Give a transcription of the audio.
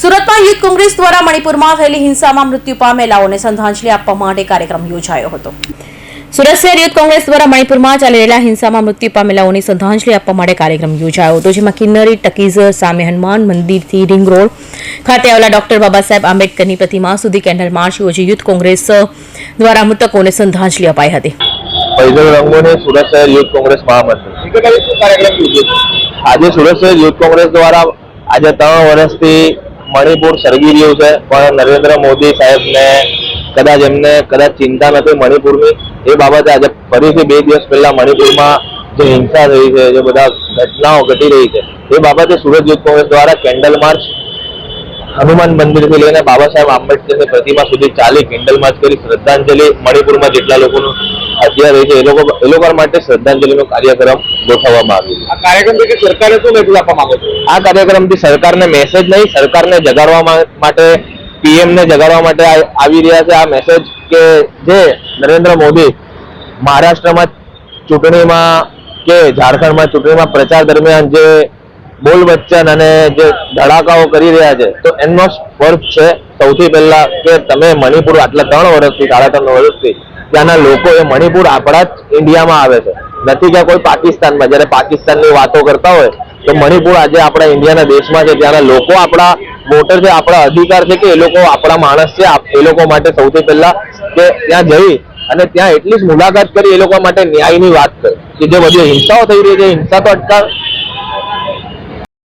સુરતમાં યુથ કોંગ્રેસ દ્વારા મણિપુરમાં થયેલી હિંસામાં મૃત્યુ પામેલાઓને શ્રદ્ધાંજલિ આપવા માટે કાર્યક્રમ યોજાયો હતો. સુરત શહેર યુથ કોંગ્રેસ દ્વારા મણિપુરમાં ચાલી રહેલા હિંસામાં મૃત્યુ પામેલાઓને શ્રદ્ધાંજલિ આપવા માટે કાર્યક્રમ યોજાયો હતો જેમાં કિન્નરી ટકીઝર સામે હનુમાન મંદિરથી રિંગ રોડ ખાતે આવેલા ડોક્ટર બાબા સાહેબ આંબેડકરની પ્રતિમા સુધી કેન્ડલ માર્ચ યોજી યુથ કોંગ્રેસ દ્વારા મૃતકોને શ્રદ્ધાંજલિ અપાઈ હતી. ફૈઝલ રંગોની સુરત શહેર યુથ કોંગ્રેસ મહામંત્રી આજે સુરત શહેર યુથ કોંગ્રેસ દ્વારા આજે ત્રણ વર્ષથી મણિપુર સળગી રહ્યું છે. પણ નરેન્દ્ર મોદી સાહેબને કદાચ એમને કદાચ ચિંતા નથી મણિપુરની. એ બાબતે આજે ફરીથી બે દિવસ પહેલા મણિપુરમાં જે હિંસા થઈ છે, જે બધા ઘટનાઓ ઘટી રહી છે, એ બાબતે સુરત કોંગ્રેસ દ્વારા કેન્ડલ માર્ચ હનુમાન મંદિરથી લઈને બાબા સાહેબ આંબેડકરની પ્રતિમા સુધી ચાલી કેન્ડલ માર્ચ કરી શ્રદ્ધાંજલિ મણિપુરમાં જેટલા લોકોનું હત્યા રહી છે એ લોકો એ લોકો માટે શ્રદ્ધાંજલિનો કાર્યક્રમ ગોઠવવામાં આવ્યો આ કાર્યક્રમથી સરકારે શું મેસેજ આપવા માંગો છો? આ કાર્યક્રમથી સરકારને મેસેજ નહીં સરકારને જગાડવા માટે પીએમ ને જગાડવા માટે આવી રહ્યા છે. આ મેસેજ કે જે નરેન્દ્ર મોદી મહારાષ્ટ્રમાં ચૂંટણીમાં કે ઝારખંડમાં ચૂંટણીમાં પ્રચાર દરમિયાન જે બોલ બચ્ચન અને જે ધડાકાઓ કરી રહ્યા છે, તો એમનો સ્પર્શ છે સૌથી પહેલા કે તમે મણિપુર આટલા ત્રણ વર્ષથી, સાડા ત્રણ વર્ષથી ત્યાંના લોકો એ મણિપુર આપણા જ ઇન્ડિયામાં આવે છે. નથી કે કોઈ પાકિસ્તાનમાં, જ્યારે પાકિસ્તાનની વાતો કરતા હોય, તો મણિપુર આજે આપણા ઇન્ડિયાના દેશમાં છે, ત્યાંના લોકો આપણા વોટર છે, આપણા અધિકાર છે કે એ લોકો આપણા માણસ છે એ લોકો માટે સૌથી પહેલા કે ત્યાં જઈ અને ત્યાં એટલી જ મુલાકાત કરી એ લોકો માટે ન્યાયની વાત કરી. કે જે બધી હિંસાઓ થઈ રહી છે, હિંસા તો અટકા